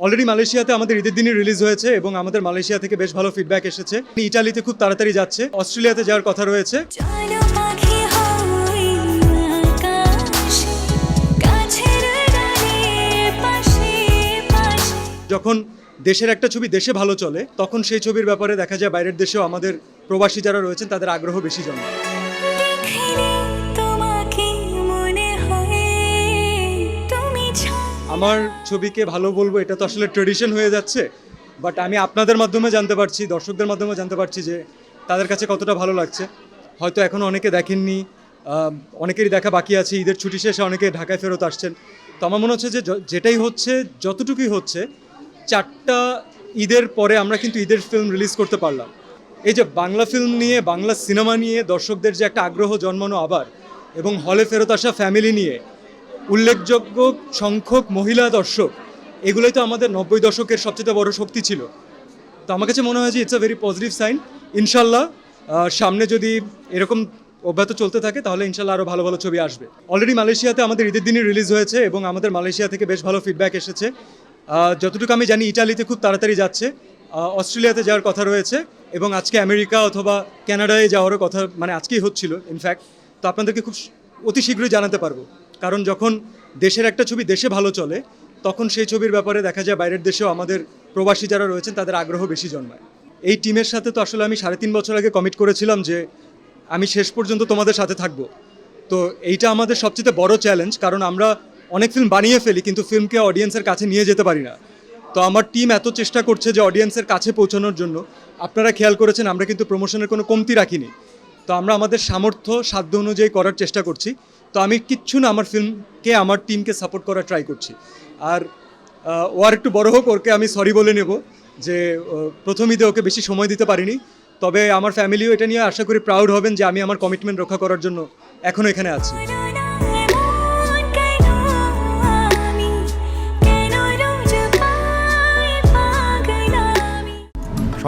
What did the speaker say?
Already মালয়েশিয়াতে আমাদের ঈদের দিনই রিলিজ হয়েছে এবং আমাদের মালয়েশিয়া থেকে বেশ ভালো ফিডব্যাক এসেছে। ইটালিতে খুব তাড়াতাড়ি যাচ্ছে। অস্ট্রেলিয়াতে যাওয়ার কথা রয়েছে। যখন দেশের একটা ছবি দেশে ভালো চলে তখন সেই ছবির ব্যাপারে দেখা যায় বাইরের দেশেও আমাদের প্রবাসী যারা রয়েছেন তাদের আগ্রহ বেশি জন্মায় আমার ছবিকে ভালো বলব, এটা তো আসলে ট্রেডিশন হয়ে যাচ্ছে বাট আমি আপনাদের মাধ্যমে জানতে পারছি, দর্শকদের মাধ্যমে জানতে পারছি যে তাদের কাছে কতটা ভালো লাগছে। হয়তো এখনও অনেকে দেখেননি অনেকেরই দেখা বাকি আছে, ঈদের ছুটি শেষে অনেকে ঢাকায় ফেরত আসছেন। তো আমার মনে হচ্ছে যে যেটাই হচ্ছে, যতটুকুই হচ্ছে, চারটা ঈদের পরে আমরা কিন্তু ঈদের ফিল্ম রিলিজ করতে পারলাম। এই যে বাংলা ফিল্ম নিয়ে, বাংলা সিনেমা নিয়ে দর্শকদের যে একটা আগ্রহ জন্মানো আবার, এবং হলে ফেরত আসা ফ্যামিলি নিয়ে উল্লেখযোগ্য সংখ্যক মহিলা দর্শক। এগুলোই তো আমাদের নব্বই দশকের সবচেয়ে বড় শক্তি ছিল। তো আমার কাছে মনে হয় যে it's a very positive sign ইনশাল্লাহ সামনে যদি এরকম অব্যাহত চলতে থাকে, তাহলে ইনশাল্লাহ আরও ভালো ভালো ছবি আসবে। অলরেডি মালয়েশিয়াতে আমাদের ঈদের দিনই রিলিজ হয়েছে এবং আমাদের মালয়েশিয়া থেকে বেশ ভালো ফিডব্যাক এসেছে। যতটুকু আমি জানি, ইটালিতে খুব তাড়াতাড়ি যাচ্ছে। অস্ট্রেলিয়াতে যাওয়ার কথা রয়েছে এবং আজকে আমেরিকা অথবা কানাডায় যাওয়ারও কথা মানে আজকেই হচ্ছিল ইনফ্যাক্ট তো আপনাদেরকে খুব অতি শীঘ্রই জানাতে পারব। কারণ যখন দেশের একটা ছবি দেশে ভালো চলে, তখন সেই ছবির ব্যাপারে দেখা যায় বাইরের দেশেও আমাদের প্রবাসী যারা রয়েছেন, তাদের আগ্রহ বেশি জন্মায়। এই টিমের সাথে তো আসলে আমি সাড়ে তিন বছর আগে কমিট করেছিলাম যে আমি শেষ পর্যন্ত তোমাদের সাথে থাকব। তো এইটা আমাদের সবচেয়ে বড় চ্যালেঞ্জ কারণ আমরা অনেক ফিল্ম বানিয়ে ফেলি, কিন্তু ফিল্মকে অডিয়েন্সের কাছে নিয়ে যেতে পারি না। তো আমার টিম এত চেষ্টা করছে যে অডিয়েন্সের কাছে পৌঁছানোর জন্য। আপনারা খেয়াল করেছেন, আমরা কিন্তু প্রমোশনের কোনো কমতি রাখিনি। তো আমরা আমাদের সামর্থ্য, সাধ্য অনুযায়ী করার চেষ্টা করছি। তো আমি কিচ্ছু না, আমার ফিল্মকে আমার টিমকে সাপোর্ট করার ট্রাই করছি। আর ও আর একটু বড় হোক ওকে আমি সরি বলে নেব যে প্রথম ঈদে ওকে বেশি সময় দিতে পারিনি। তবে আমার ফ্যামিলিও এটা নিয়ে আশা করি প্রাউড হবেন যে আমি আমার কমিটমেন্ট রক্ষা করার জন্য এখনও এখানে আছি।